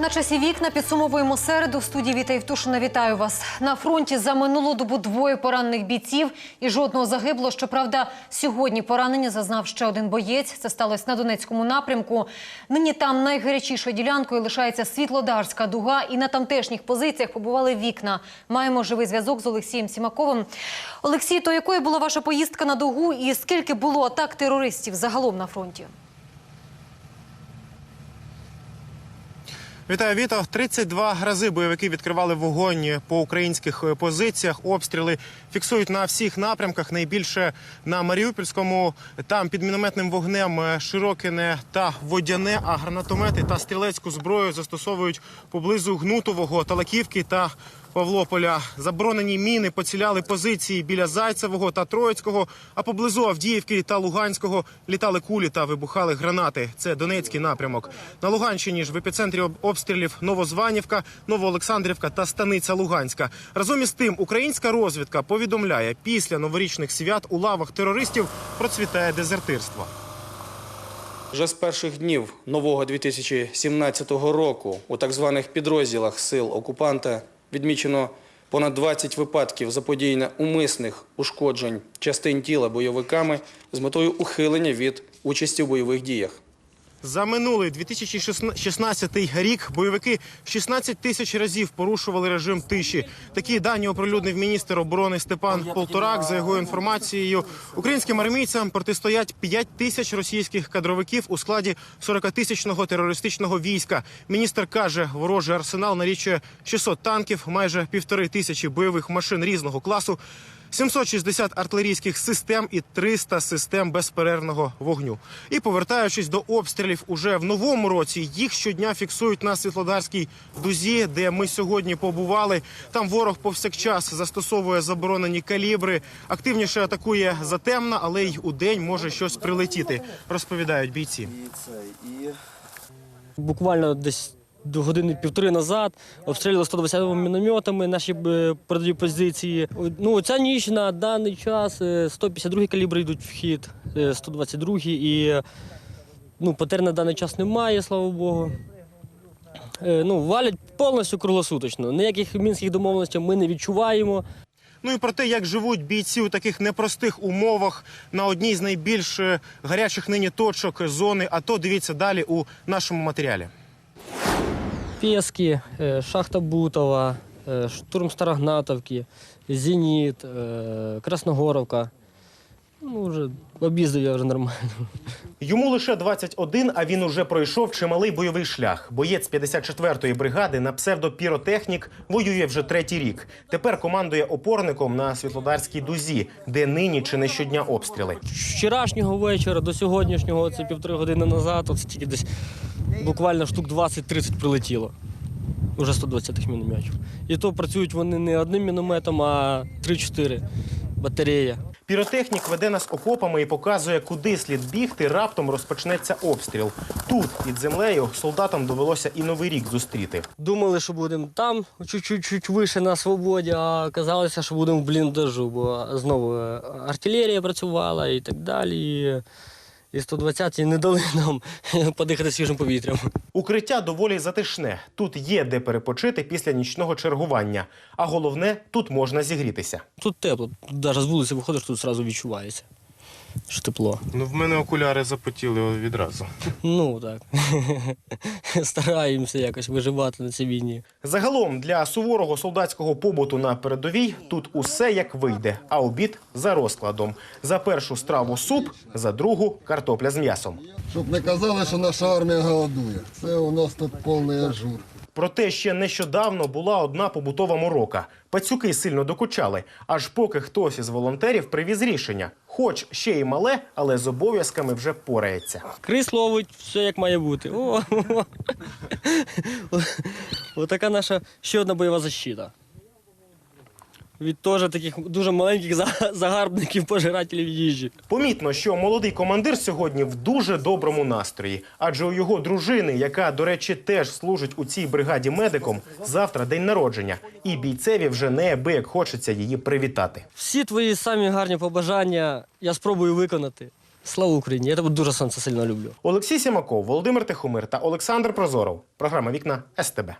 На часі вікна підсумовуємо середу. В студії Віта Євтушина вітаю вас. На фронті за минулу добу двоє поранених бійців і жодного загибло. Щоправда, сьогодні поранення зазнав ще один боєць. Це сталося на Донецькому напрямку. Нині там найгарячішою ділянкою лишається Світлодарська дуга. І на тамтешніх позиціях побували вікна. Маємо живий зв'язок з Олексієм Сімаковим. Олексій, то якою була ваша поїздка на дугу і скільки було атак терористів загалом на фронті? Вітаю, Віто. 32 рази бойовики відкривали вогонь по українських е, позиціях. Обстріли фіксують на всіх напрямках. Найбільше на Маріупольському. Там під мінометним вогнем е, Широкине та Водяне, а гранатомети та стрілецьку зброю застосовують поблизу Гнутового, Талаківки та Павлополя. Заборонені міни поціляли позиції біля Зайцевого та Троїцького, а поблизу Авдіївки та Луганського літали кулі та вибухали гранати. Це Донецький напрямок. На Луганщині ж в епіцентрі обстрілів Новозванівка, Новоолександрівка та Станиця Луганська. Разом із тим, українська розвідка повідомляє, після новорічних свят у лавах терористів процвітає дезертирство. Вже з перших днів нового 2017 року у так званих підрозділах сил окупанта відмічено понад 20 випадків заподіяння умисних ушкоджень частин тіла бойовиками з метою ухилення від участі в бойових діях. За минулий 2016 рік бойовики 16 тисяч разів порушували режим тиші. Такі дані оприлюднив міністр оборони Степан Полторак. За його інформацією, українським армійцям протистоять 5 тисяч російських кадровиків у складі 40-тисячного терористичного війська. Міністр каже, ворожий арсенал налічує 600 танків, майже півтори тисячі бойових машин різного класу. 760 артилерійських систем і 300 систем безперервного вогню. І повертаючись до обстрілів уже в новому році, їх щодня фіксують на Світлодарській дузі, де ми сьогодні побували. Там ворог повсякчас застосовує заборонені калібри, активніше атакує затемна, але й у день може щось прилетіти. Розповідають бійці. Буквально десь години півтори назад обстрілювали 120 мінометами наші е, передові позиції. Ну, ця ніч на даний час е, 152 калібри йдуть в хід, е, 122 і е, ну, потерь на даний час немає, слава Богу. Е, Ну, валять повністю круглосуточно. Ніяких мінських домовленостей ми не відчуваємо. Ну і про те, як живуть бійці у таких непростих умовах на одній з найбільш е, гарячих нині точок зони. АТО, дивіться далі у нашому матеріалі. Пески, е, шахта Бутова, е, штурм Старогнатовки, Зеніт, е, Красногоровка. Ну, вже об'їздив я вже нормально. Йому лише 21, а він уже пройшов чималий бойовий шлях. Боєць 54-ї бригади на псевдопіротехнік воює вже третій рік. Тепер командує опорником на Світлодарській дузі, де нині чи не щодня обстріли. З вчорашнього вечора до сьогоднішнього, це півтори години назад, от тільки десь буквально штук 20-30 прилетіло. Уже 120 мінометів. І то працюють вони не одним мінометом, а 3-4 батарея. Піротехнік веде нас окопами і показує, куди слід бігти. Раптом розпочнеться обстріл. Тут під землею солдатам довелося і новий рік зустріти. Думали, що будемо там, чуть-чуть вище на свободі, а казалося, що будемо в бліндажу, бо знову артилерія працювала і так далі. І, і 120 не дали нам подихати свіжим повітрям. Укриття доволі затишне. Тут є де перепочити після нічного чергування. А головне, тут можна зігрітися. Тут тепло, навіть з вулиці виходиш, тут одразу відчувається, що тепло. Ну, в мене окуляри запотіли відразу. Ну так. Стараємося якось виживати на цій війні. Загалом для суворого солдатського побуту на передовій тут усе як вийде, а обід за розкладом. За першу страву суп, за другу картопля з м'ясом. Щоб не казали, що наша армія голодує. Це у нас тут повний ажур. Проте ще нещодавно була одна побутова морока. Пацюки сильно докучали, аж поки хтось із волонтерів привіз рішення. Хоч ще й мале, але з обов'язками вже порається. Крис ловить, все як має бути. Отака наша ще одна бойова защита. Від теж таких дуже маленьких за- загарбників, пожирателів їжі. Помітно, що молодий командир сьогодні в дуже доброму настрої, адже у його дружини, яка, до речі, теж служить у цій бригаді медиком, завтра день народження, і бійцеві вже неабияк хочеться її привітати. Всі твої самі гарні побажання я спробую виконати. Слава Україні! Я тебе дуже сонце сильно люблю. Олексій Сімаков, Володимир Тихомир та Олександр Прозоров. Програма Вікна СТБ.